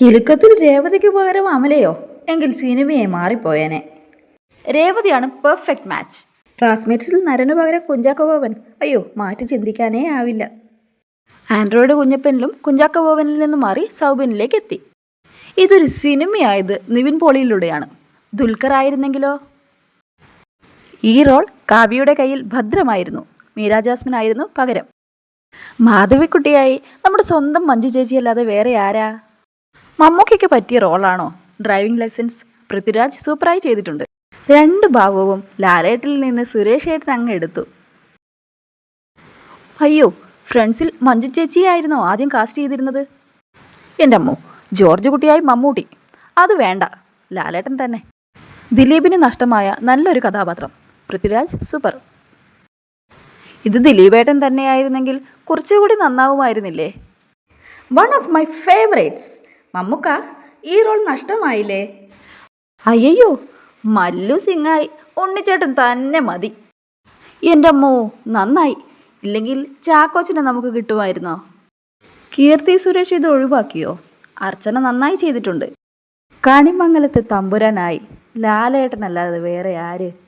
കിലുക്കത്തിൽ രേവതിക്ക് പകരം അമലയോ? എങ്കിൽ സിനിമയെ മാറിപ്പോയേനെ. രേവതിയാണ് പെർഫെക്റ്റ് മാച്ച്. ക്ലാസ്മേറ്റ്സിൽ നരനു പകരം കുഞ്ചാക്കോ അയ്യോ മാറ്റി ചിന്തിക്കാനേ ആവില്ല. ആൻഡ്രോയിഡ് കുഞ്ഞപ്പനിലും കുഞ്ചാക്ക നിന്നും മാറി സൗബിനിലേക്ക് എത്തി. ഇതൊരു സിനിമയായത് നിവിൻ പോളിയിലൂടെയാണ്. ദുൽഖർ ആയിരുന്നെങ്കിലോ? ഈ റോൾ കാവ്യയുടെ കയ്യിൽ ഭദ്രമായിരുന്നു. മീരാ ജാസ്മിൻ ആയിരുന്നു പകരം. മാധവിക്കുട്ടിയായി നമ്മുടെ സ്വന്തം മഞ്ജു ചേച്ചിയല്ലാതെ വേറെ ആരാ? മമ്മൂക്കയ്ക്ക് പറ്റിയ റോളാണോ? ഡ്രൈവിംഗ് ലൈസൻസ് പൃഥ്വിരാജ് സൂപ്പറായി ചെയ്തിട്ടുണ്ട്. രണ്ട് ഭാവവും ലാലേട്ടിൽ നിന്ന് സുരേഷ് ഏട്ടൻ അങ്ങ് എടുത്തു. അയ്യോ ഫ്രണ്ട്സിൽ മഞ്ജു ചേച്ചിയായിരുന്നോ ആദ്യം കാസ്റ്റ് ചെയ്തിരുന്നത്? എന്റെ അമ്മോ ജോർജ് കുട്ടിയായി മമ്മൂട്ടി. അത് വേണ്ട ലാലേട്ടൻ തന്നെ. ദിലീപിന് നഷ്ടമായ നല്ലൊരു കഥാപാത്രം പൃഥ്വിരാജ് സൂപ്പർ. ഇത് ദിലീപേട്ടൻ തന്നെയായിരുന്നെങ്കിൽ കുറച്ചുകൂടി നന്നാവുമായിരുന്നില്ലേ? One of my favourites Mammukka ഈ റോൾ നഷ്ടമായില്ലേ? അയ്യോ മല്ലു സിംഗായി. ഉണ്ണിച്ചേട്ടൻ തന്നെ മതി. എന്റെ അമ്മോ നന്നായി. ഇല്ലെങ്കിൽ ചാക്കോച്ചനെ നമുക്ക് കിട്ടുമായിരുന്നോ? കീർത്തി സുരേഷ് ഇത് ഒഴിവാക്കിയോ? അർച്ചന നന്നായി ചെയ്തിട്ടുണ്ട്. കാണിമംഗലത്തെ തമ്പുരാനായി. ലാലേട്ടനല്ലാതെ വേറെ ആര്?